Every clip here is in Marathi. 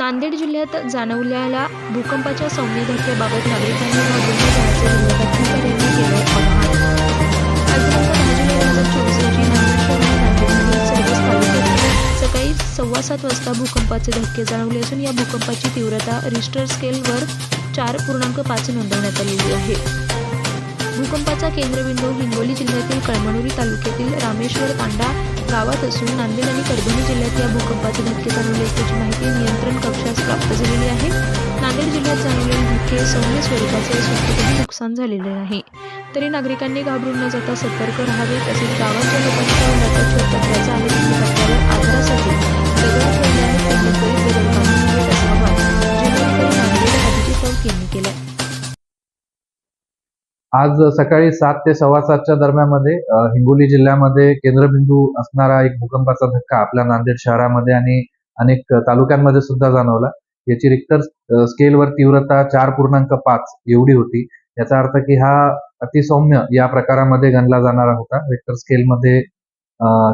नांदेड जिल्ह्यात जाणवलेल्या भूकंपाच्या सौम्य धक्क्याबाबत नागरिकांनी घाबरून जाण्याचे आवाहन आज दिनांक दहा जुलै दोन हजार चोवीस रोजी नांदेड नांदेडमधील सर्वच तालुक्यात सकाळी सव्वा सात वाजता भूकंपाचे धक्के जाणवले असून या भूकंपाची तीव्रता रिस्टर स्केलवर चार पूर्णांक पाच नोंदवण्यात आलेली आहे. भूकंपाचा केंद्रबिंदू हिंगोली जिल्ह्यातील कळमनुरी तालुक्यातील रामेश्वर तांडा गावात असून नांदेड आणि परभणी जिल्ह्यात या भूकंपाचे धक्के जाणवले असल्याची माहिती नियंत्रण कक्षास प्राप्त झालेली आहे. नांदेड जिल्ह्यात जाणवलेले धक्के सौम्य स्वरूपाचे असून कुठेही नुकसान झालेले नाही. तरी नागरिकांनी घाबरून न जाता सतर्क राहावे तसेच गावाच्या लोकांच्या आज सकाळी सात ते सव्वा सातच्या दरम्यानमध्ये हिंगोली जिल्ह्यामध्ये केंद्रबिंदू असणारा एक भूकंपाचा धक्का आपल्या नांदेड शहरामध्ये आणि अनेक तालुक्यांमध्ये सुद्धा जाणवला. याची रिक्टर स्केलवर तीव्रता चार पूर्णांक पाच एवढी होती. याचा अर्थ की हा अतिसौम्य या प्रकारामध्ये गणला जाणारा होता. रिक्टर स्केलमध्ये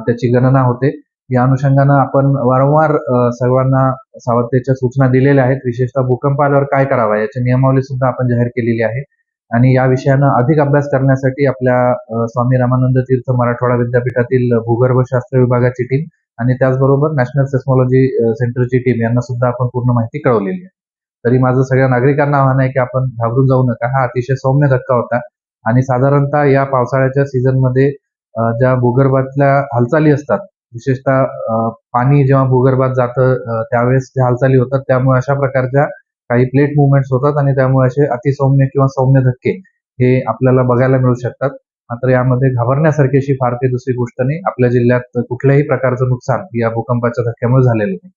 त्याची गणना होते. या अनुषंगानं आपण वारंवार सर्वांना सावधतेच्या सूचना दिलेल्या आहेत. विशेषतः भूकंप आल्यावर काय करावा याची नियमावली सुद्धा आपण जाहीर केलेली आहे. आणि या विषयानं अधिक अभ्यास करण्यासाठी आपल्या स्वामी रामानंद तीर्थ मराठवाडा विद्यापीठातील भूगर्भशास्त्र विभागाची टीम आणि त्याचबरोबर नॅशनल सेस्मॉलॉजी सेंटरची टीम यांना सुद्धा आपण पूर्ण माहिती कळवलेली आहे. तरी माझं सगळ्या नागरिकांना आव्हान आहे की आपण घाबरून जाऊ नका. हा अतिशय सौम्य धक्का होता. आणि साधारणतः या पावसाळ्याच्या सीझनमध्ये ज्या भूगर्भातल्या हालचाली असतात विशेषतः पाणी जेव्हा भूगर्भात जातं त्यावेळेस ज्या हालचाली होतात त्यामुळे अशा प्रकारच्या काही प्लेट मुवमेंट्स होतात आणि त्यामुळे असे अतिसौम्य किंवा सौम्य धक्के हे आपल्याला बघायला मिळू शकतात. मात्र यामध्ये घाबरण्यासारखी अशी फार काही दुसरी गोष्ट नाही. आपल्या जिल्ह्यात कुठल्याही प्रकारचं नुकसान या भूकंपाच्या धक्क्यामुळे झालेलं नाही.